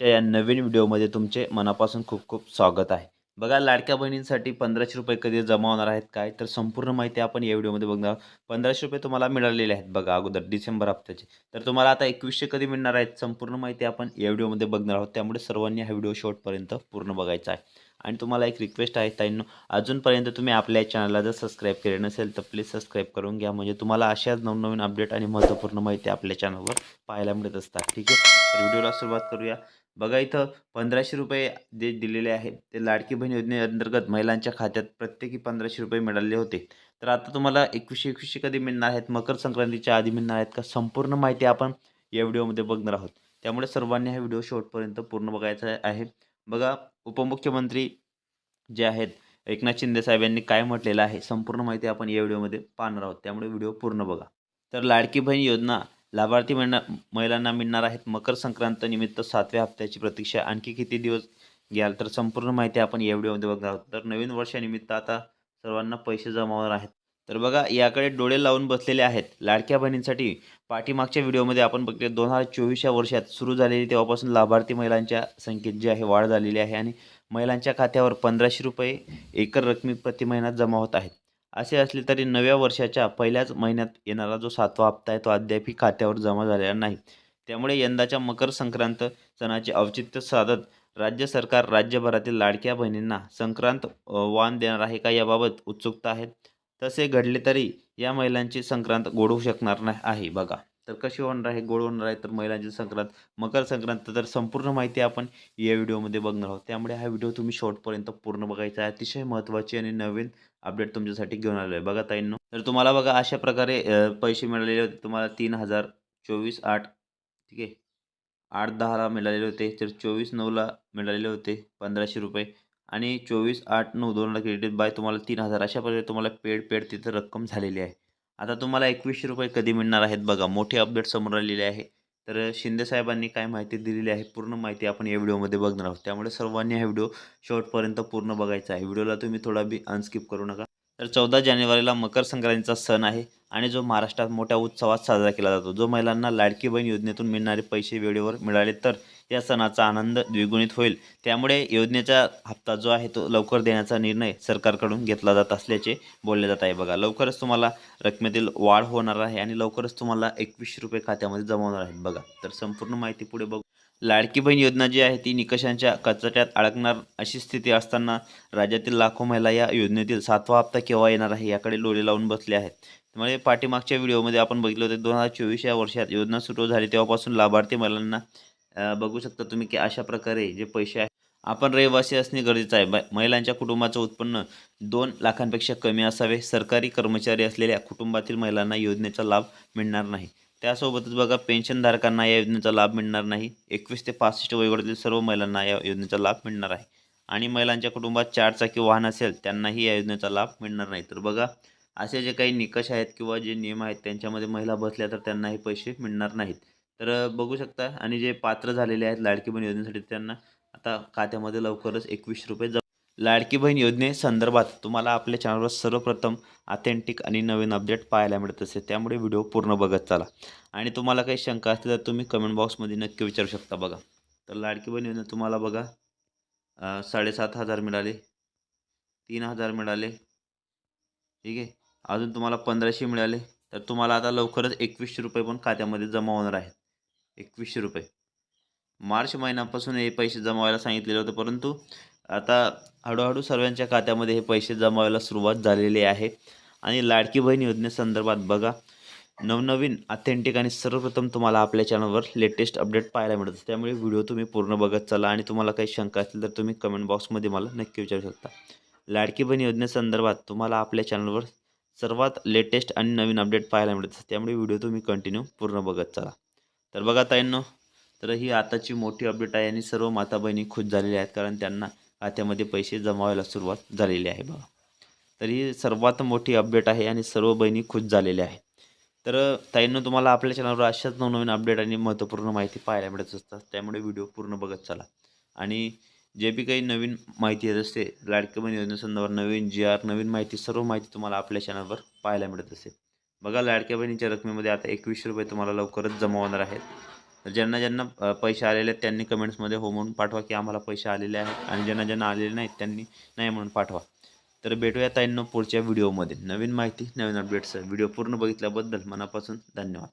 च्या या नवीन व्हिडिओमध्ये तुमचे मनापासून खूप खूप स्वागत आहे. बघा लाडक्या बहिणींसाठी पंधराशे रुपये कधी जमा होणार आहेत काय? तर संपूर्ण माहिती आपण या व्हिडिओमध्ये बघणार आहोत. पंधराशे रुपये तुम्हाला मिळालेले आहेत बघा अगोदर डिसेंबर हप्त्याचे. तर तुम्हाला आता एकवीसशे कधी मिळणार आहेत? संपूर्ण माहिती आपण या व्हिडिओमध्ये बघणार आहोत. त्यामुळे सर्वांनी हा व्हिडिओ शेवटपर्यंत पूर्ण बघायचा आहे. आणि तुम्हाला एक रिक्वेस्ट आहे ताईंनो अजूनपर्यंत तुम्ही आपल्या चॅनलला जर सबस्क्राईब केले नसेल तर प्लीज सबस्क्राईब करून घ्या. म्हणजे तुम्हाला अशाच नवनवीन अपडेट आणि महत्त्वपूर्ण माहिती आपल्या चॅनलवर पाहायला मिळत असतात. ठीक आहे? तर व्हिडिओला सुरुवात करूया. बघा इथं पंधराशे रुपये जे दिलेले आहेत ते लाडकी बहीण योजनेअंतर्गत महिलांच्या खात्यात प्रत्येकी पंधराशे रुपये मिळाले होते. तर आता तुम्हाला एकवीसशे एकवीसशे कधी मिळणार आहेत? मकर संक्रांतीच्या आधी मिळणार आहेत का? संपूर्ण माहिती आपण या व्हिडिओमध्ये बघणार आहोत. त्यामुळे सर्वांनी हा व्हिडिओ शेवटपर्यंत पूर्ण बघायचा आहे. बघा उपमुख्यमंत्री जे आहेत एकनाथ शिंदेसाहेब यांनी काय म्हटलेलं आहे? संपूर्ण माहिती आपण या व्हिडिओमध्ये पाहणार आहोत. त्यामुळे व्हिडिओ पूर्ण बघा. तर लाडकी बहीण योजना लाभार्थी महिना महिलांना मिळणार आहेत. मकर संक्रांत निमित्त सातव्या हप्त्याची प्रतीक्षा. आणखी किती दिवस घ्याल तर संपूर्ण माहिती आपण या व्हिडिओमध्ये बघणार आहोत. तर नवीन वर्षानिमित्त आता सर्वांना पैसे जमावणार आहेत. तर बघा याकडे डोळे लावून बसलेले आहेत. लाडक्या बहिणींसाठी पाठीमागच्या व्हिडिओमध्ये आपण बघितले दोन हजार चोवीस या वर्षात सुरू झालेली तेव्हापासून लाभार्थी महिलांच्या संख्येत जी आहे वाढ झालेली आहे. आणि महिलांच्या खात्यावर पंधराशे रुपये एकर रकमी प्रति महिना जमा होत आहेत. असे असले तरी नव्या वर्षाच्या पहिल्याच महिन्यात येणारा जो सातवा हप्ता आहे तो अद्यापही खात्यावर जमा झालेला नाही. त्यामुळे यंदाच्या मकर संक्रांत सणाचे औचित्य साधत राज्य सरकार राज्यभरातील लाडक्या बहिणींना संक्रांत वाण देणार आहे का याबाबत उत्सुकता आहे? तसे घडले तरी या महिलांची संक्रांत गोडवू शकणार नाही आहे बघा. तर कशी होणार आहे? गोड होणार आहे तर महिलांची संक्रांत मकर संक्रांत तर संपूर्ण माहिती आपण या व्हिडिओमध्ये बघणार आहोत. त्यामुळे हा व्हिडिओ तुम्ही शॉर्टपर्यंत पूर्ण बघायचा आहे. अतिशय महत्त्वाची आणि नवीन अपडेट तुमच्यासाठी घेऊन आलो आहे बघा ताईंनो. तर तुम्हाला बघा अशा प्रकारे पैसे मिळालेले होते. तुम्हाला तीन हजार चोवीस आठ ठीक आहे? आठ दहाला मिळालेले होते. तर चोवीस नऊला मिळालेले होते पंधराशे रुपये. आणि चोवीस आठ नऊ दोनला क्रेडिट बाय तुम्हाला तीन हजार. अशा प्रकारे तुम्हाला पेड पेड तिथं रक्कम झालेली आहे. आता तुम्हाला एकवीसशे रुपये कधी मिळणार आहेत बघा. मोठे अपडेट समोर आलेले आहे. तर शिंदेसाहेबांनी काय माहिती दिलेली आहे? पूर्ण माहिती आपण या व्हिडिओमध्ये बघणार आहोत. त्यामुळे सर्वांनी हा व्हिडिओ शेवटपर्यंत पूर्ण बघायचा आहे. व्हिडिओला तुम्ही थोडा बी अनस्किप करू नका. तर चौदा जानेवारीला मकर संक्रांतीचा सण आहे आणि जो महाराष्ट्रात मोठ्या उत्सवात साजरा केला जातो. जो महिलांना लाडकी बहीण योजनेतून मिळणारे पैसे वेळेवर मिळाले तर या सणाचा आनंद द्विगुणित होईल. त्यामुळे योजनेचा हप्ता जो आहे तो लवकर देण्याचा निर्णय सरकारकडून घेतला जात असल्याचे बोलले जात आहे. बघा लवकरच तुम्हाला रकमेतील वाढ होणार आहे आणि लवकरच तुम्हाला एकवीसशे रुपये खात्यामध्ये जमा होणार आहेत. बघा तर संपूर्ण माहिती पुढे बघू. लाडकी बहीण योजना जी आहे ती निकषांच्या कचाट्यात अडकणार अशी स्थिती असताना राज्यातील लाखो महिला या योजनेतील सातवा हप्ता केव्हा येणार आहे याकडे डोळे लावून बसले आहेत. त्यामुळे पाठीमागच्या व्हिडिओमध्ये आपण बघितलं होते दोन हजार चोवीस या वर्षात योजना सुरू झाली तेव्हापासून लाभार्थी महिलांना बघू शकता तुम्ही की अशा प्रकारे जे पैसे आहेत आपण रहिवासी असणे गरजेचं आहे. ब- महिलांच्या कुटुंबाचं उत्पन्न दोन लाखांपेक्षा कमी असावे. सरकारी कर्मचारी असलेल्या कुटुंबातील महिलांना योजनेचा लाभ मिळणार नाही. त्यासोबतच बघा पेन्शनधारकांना या योजनेचा लाभ मिळणार नाही. एकवीस ते पासष्ट वयोगटातील सर्व महिलांना या योजनेचा लाभ मिळणार आहे. आणि महिलांच्या कुटुंबात चारचाकी वाहन असेल त्यांनाही या योजनेचा लाभ मिळणार नाही. तर बघा असे जे काही निकष आहेत किंवा जे नियम आहेत त्यांच्यामध्ये महिला बसल्या तर त्यांना हे पैसे मिळणार नाहीत. तर बघू शकता. आणि जे पात्र झालेले आहेत लाडकी बहीण योजनेसाठी त्यांना आता खात्यामध्ये लवकरच एकवीस रुपये लाडकी बहीण योजनेसंदर्भात तुम्हाला आपल्या चॅनलवर सर्वप्रथम ऑथेंटिक आणि नवीन अपडेट पाहायला मिळत असते त्यामुळे व्हिडिओ पूर्ण बघत चाला. आणि तुम्हाला काही शंका असतील तर तुम्ही कमेंट बॉक्समध्ये नक्की विचारू शकता बघा. तर लाडकी बहीण योजना तुम्हाला बघा साडेसात हजार मिळाले तीन हजार मिळाले ठीक आहे. अजून तुम्हाला पंधराशे मिळाले तर तुम्हाला आता लवकरच एकवीसशे रुपये पण खात्यामध्ये जमा होणार आहेत. एकवीसशे रुपये. मार्च महिन्यापासून हे पैसे जमा व्हायला सांगितलेलं होतं परंतु आता हळूहळू सर्वांच्या खात्यामध्ये हे पैसे जमा व्हायला सुरुवात झालेली आहे. आणि लाडकी बहीण योजनेसंदर्भात बघा. नवनवीन ऑथेंटिक आणि सर्वप्रथम तुम्हाला आपल्या चॅनलवर लेटेस्ट अपडेट पाहायला मिळतं त्यामुळे व्हिडिओ तुम्ही पूर्ण बघत चला आणि तुम्हाला काही शंका असतील तर तुम्ही कमेंट बॉक्समध्ये मला नक्की विचारू शकता. लाडकी बहीण योजनेसंदर्भात तुम्हाला आपल्या चॅनलवर सर्वात लेटेस्ट आणि नवीन अपडेट पाहायला मिळतं त्यामुळे व्हिडिओ तुम्ही कंटिन्यू पूर्ण बघत चला. तर बघा ताईंनो तर ही आताची मोठी अपडेट आहे आणि सर्व माता बहिणी खुश झालेल्या आहेत. कारण त्यांना खात्यामध्ये पैसे जमावायला सुरुवात झालेली आहे बघा. तर ही सर्वात मोठी अपडेट आहे आणि सर्व बहिणी खुश झालेल्या आहेत. तर ताईंनो तुम्हाला आपल्या चॅनलवर अशाच नवनवीन अपडेट आणि महत्त्वपूर्ण माहिती पाहायला मिळत असतात त्यामुळे व्हिडिओ पूर्ण बघत चला. आणि जे बी काही नवीन माहिती येत असते लाडकी बहीण योजनेसंदर्भात नवीन जी आर नवीन माहिती सर्व माहिती तुम्हाला आपल्या चॅनलवर पाहायला मिळत असते बघा लाडक्या बहिणीच्या रकमेमध्ये आता एकवीसशे रुपये तुम्हाला लवकरच जमा होणार आहेत. तर ज्यांना ज्यांना पैसे आलेले आहेत त्यांनी कमेंट्समध्ये हो म्हणून पाठवा की आम्हाला पैसे आलेले आहेत आणि ज्यांना ज्यांना आलेले नाहीत त्यांनी नाही म्हणून पाठवा. तर भेटूया ताईंना पुढच्या व्हिडिओमध्ये. नवीन माहिती नवीन अपडेट्स व्हिडिओ पूर्ण बघितल्याबद्दल मनापासून धन्यवाद.